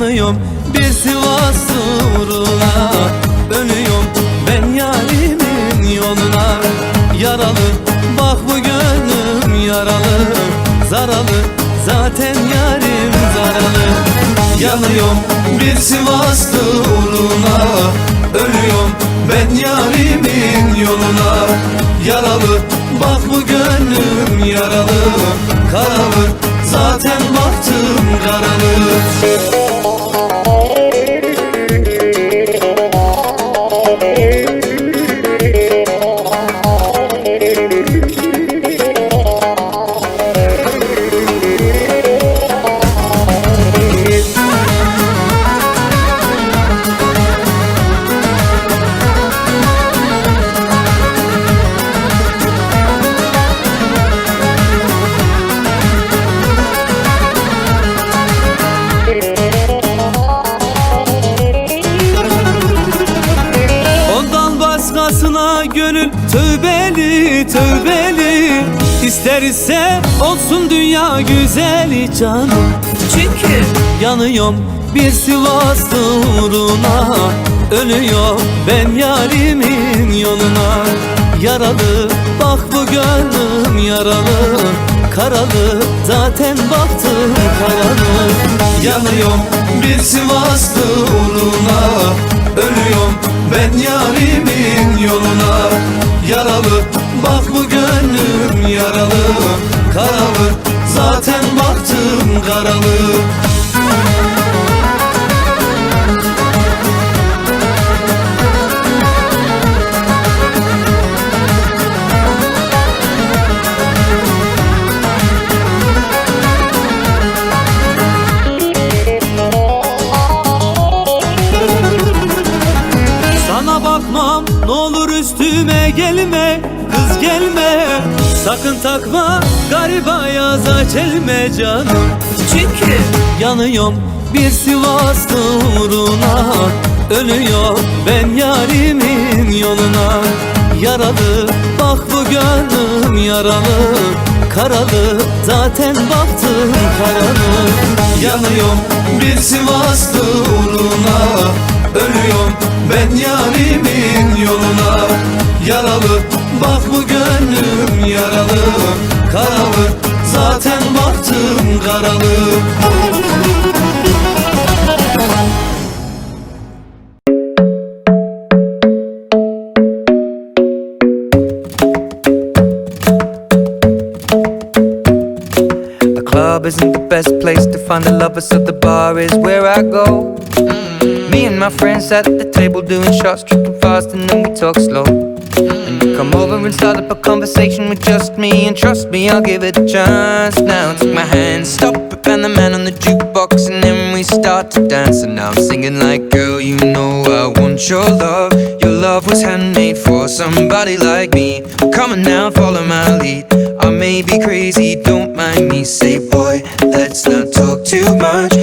Yanıyorum. Bir Sivas uğruna Ölüyorum ben yarimin yoluna. Yaralı bak bu gönlüm yaralı. Zaralı zaten yarim zaralı. Yanıyorum bir Sivas uğruna. Ölüyorum ben yarimin yoluna. Yaralı bak bu gönlüm yaralı. Karalı zaten baktım karalı tövbeli. Tövbeli İster ise olsun dünya güzeli canım. Çünkü Yanıyorum bir Sivas uğruna. Ölüyor ben yarimin yoluna. Yaralı bak bu gönlüm yaralı. Karalı zaten baktım karalı. Yanıyorum bir Sivas uğruna Ölüyorum ben yarimin yoluna. Yaralı bak bu gönlüm yaralı. Karalı zaten baktım karalı Sakın takma gariba yaza çelme canım. Çünkü Yanıyorum bir Sivas uğruna. Ölüyor ben yarimin yoluna. Yaralı bak bu gönlüm yaralı. Karalı zaten baktım karalı Yanıyorum bir Sivas uğruna Ölüyorum ben yarimin yoluna Yaralı. Bak bu gönlüm yaralı. Karalı zaten baktım karalı. The club isn't the best place to find the lovers, so the bar is where I go. Me and my friends at the table doing shots, tripping fast, and then we talk slow. And you come over and start up a conversation with just me, and trust me, I'll give it a chance. Now take my hand, stop it, and the man on the jukebox, and then we start to dance. And now I'm singing like, girl, you know I want your love. Your love was handmade for somebody like me. Come on now, follow my lead. I may be crazy, don't mind me. Say, boy, let's not talk too much.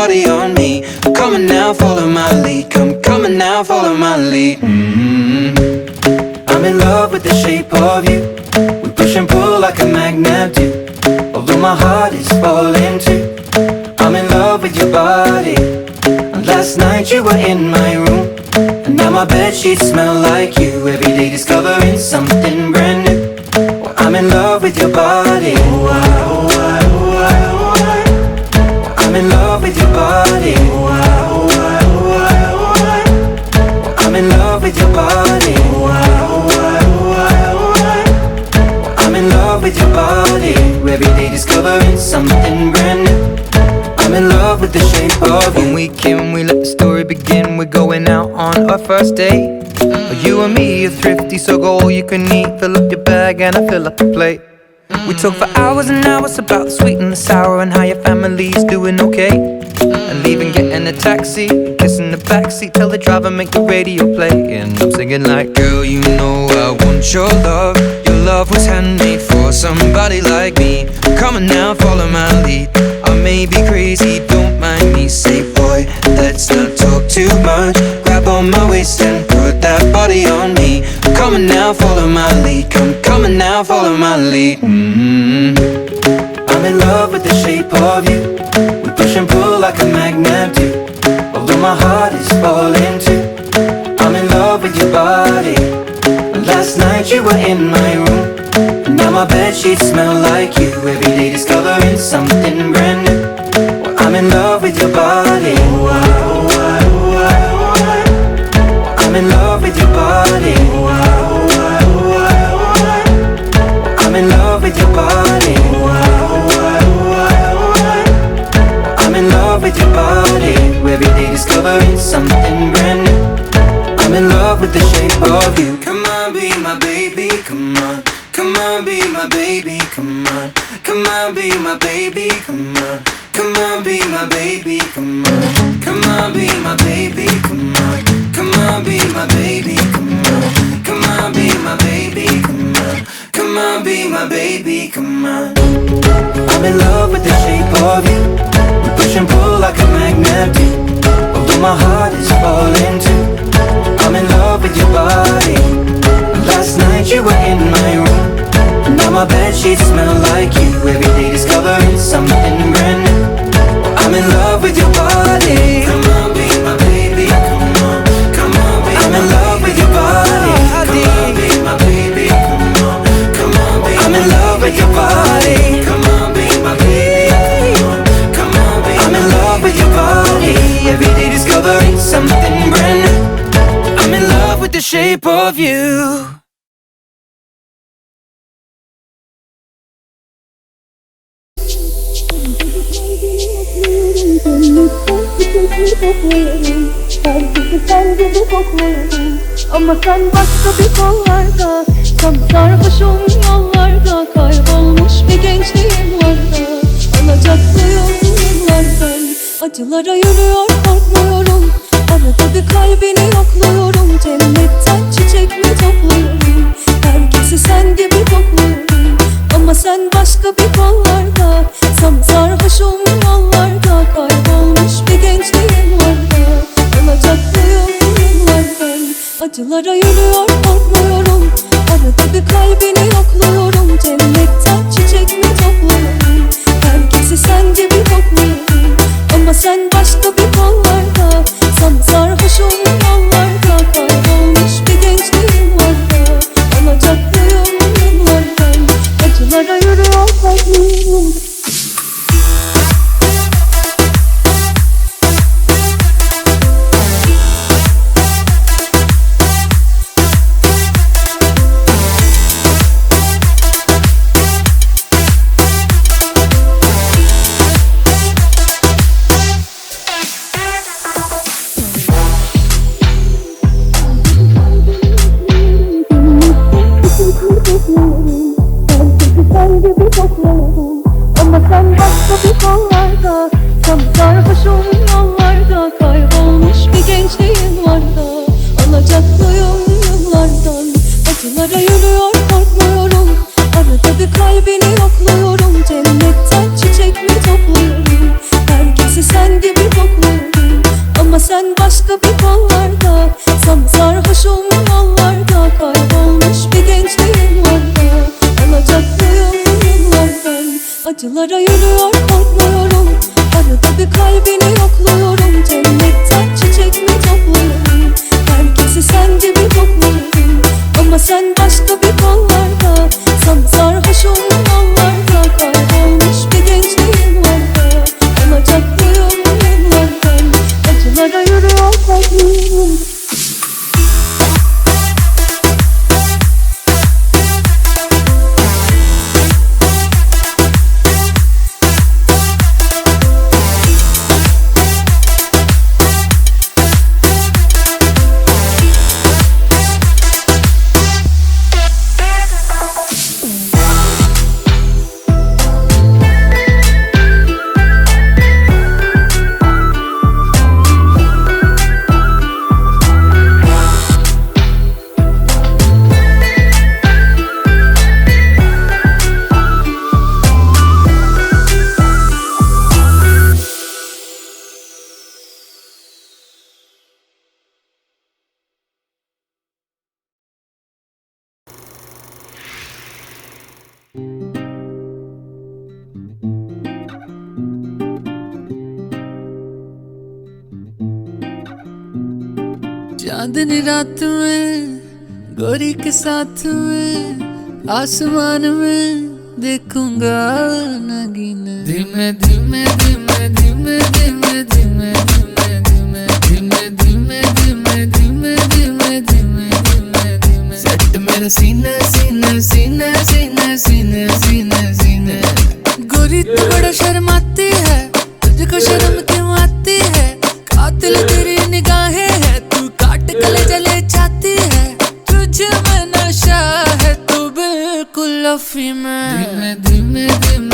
Body on me. Come on now, follow my lead. Come, on now, follow my lead. mm I'm in love with the shape of you. We push and pull like a magnet do. Although my heart is falling too. I'm in love with your body. And last night you were in my room. And now my bed sheets smell like you. Every day discovering something brand new. Well, I'm in love with your body. Oh, I, I'm in love with your body. I'm in love with your body. I'm in love with your body. Every day discovering something brand new. I'm in love with the shape of you. When we came, we let the story begin. We're going out on our first date. You and me are thrifty, so go all you can eat. Fill up your bag and I fill up the plate. We talk for hours and hours about the sweet and the sour and how your family's doing okay. And leaving, getting a taxi, kissing the backseat, tell the driver make the radio play. And I'm singing like, girl, you know I want your love. Your love was handmade for somebody like me. Come on now, follow my lead. I may be crazy, don't mind me. Say, boy, let's not talk too much. Grab on my waist and body on me. I'm coming now, follow my lead. Come, coming now, follow my lead. hmm I'm in love with the shape of you. We push and pull like a magnet do. Although my heart is falling too. I'm in love with your body. Last night you were in my room. And now my bed sheets smell like you. Every day discovering something brand new. Well, I'm in love with your body. Be my baby. Come on. Come on, be my baby. Come on. Come on, be my baby. Come on. Come on, be my baby. Come on. Come on, be my baby. Come on. Come on, be my baby. Come on. I'm in love with the shape of you. We push and pull like a magnet do. Although my heart is falling too. I'm in love with your body. Last night you were in my room. Now my bed sheets smell like you. Every day discovering something brand new. I'm in love Herkesi sen gibi kokluyorum Ama sen başka bir kollarda Tam sarhoşum yollarda Kaybolmuş bir gençliğim var da Alacaklıyım yıllardan Acılara yürüyor korkmuyorum. Arada bir kalbini yokluyorum Cennetten çiçek mi topluyorum? Herkesi sen gibi kokluyorum Ama sen başka bir kollarda Sam sarhoşum yollarda Kaybolmuş. Bir gençliğim var da Alacaklıyım yıllardan Acılara yürüyor korkmuyorum. Arada bir kalbini yokluyorum Acılara yürü चांदनी रात में, गोरी के साथ में, आसमान में देखूँगा नगीन। धीमे धीमे धीमे धीमे धीमे धीमे। मेरा सीना सीना सीना सीना सीना सीना सीना गोरी तू बड़ा शर्माती है, तुझको शर्म क्यों आती है? कातिल तेरी निगाहें है, तू काट गले जले जाती है। तुझ में नशा है, तू बिल्कुल अफी में धीमे धीमे धीमे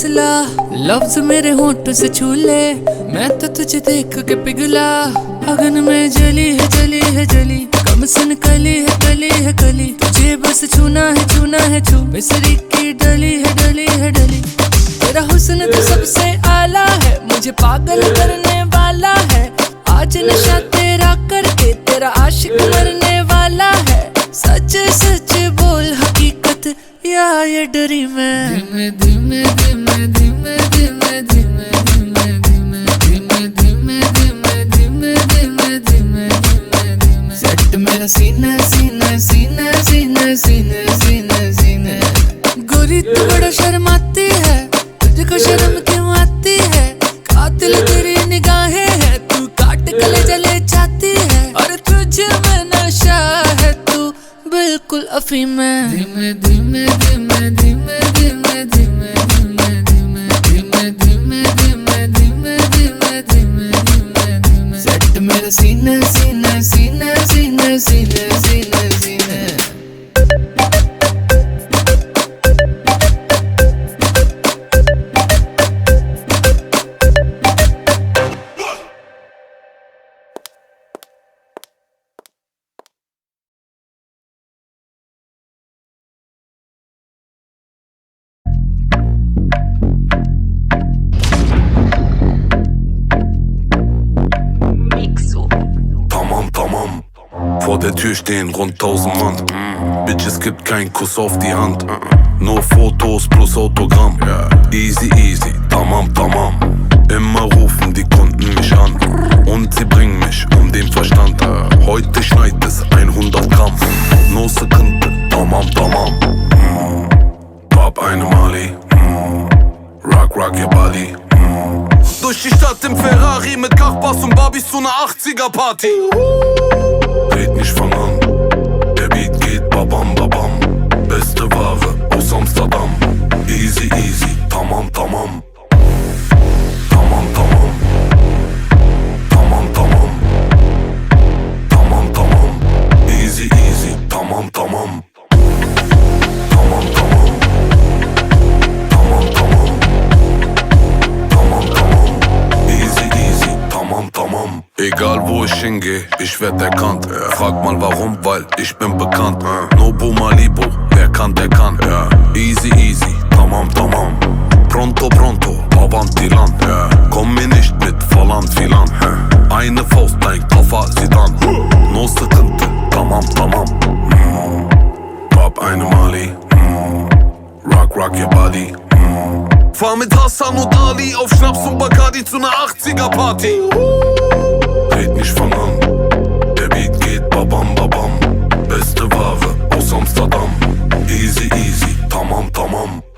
फिसला लफ्ज मेरे होंठ से छू ले मैं तो तुझे देख के पिघला। अगन में जली है जली है, जली। कम सुन कली है कली है, कली। तुझे बस छूना है छूना है, छू। मिसरी की डली है डली है, डली। तेरा हुस्न तो सबसे आला है। मुझे पागल करने वाला है। आज नशा डरी मैं। धीमे धीमे धीमे धीमे धीमे धीमे धीमे धीमे धीमे धीमे धीमे धीमे धीमे धीमे धीमे धीमे सेट मेरा सीना सीना सीना सीना सीना सीना सीना। गोरी तू बड़ा शर्माती है तुझको शर्म क्यों आती है? कातिल तेरी निगाहें है तू काट गले जले जाती है। और तुझ में नशा है तू बिल्कुल अफीम धीमे stehen rund tausend Mann. Bitch, es gibt keinen Kuss auf die Hand. Nur Fotos plus Autogramm. Easy easy, tamam tamam. Immer rufen die Kunden mich an. Und sie bringen mich um den Verstand. Heute schneit es 100 Gramm. No sıkıntı, tamam tamam. Mm. Pop eine Mali. Mm. Rock, rock your body. Durch die Stadt im Ferrari mit Kachbass und Barbies zu einer 80er Party. Ich werd erkannt. Frag mal warum, weil ich bin bekannt. Nobu Malibu, wer kann, der kann. Easy easy, tamam tamam. Pronto pronto, avanti lan. Komm mir nicht mit falan filan. Eine Faust, dein Kaffer Sidan. No sıkıntı, tamam tamam. Mm. Eine Mali. Mm. Rock, rock your body. Fahr mit Hassan und Ali auf Schnaps und Bacardi zu ner 80er Party. Red nicht fang an, babam babam. Beste Ware aus Amsterdam. Easy easy, tamam. Tamam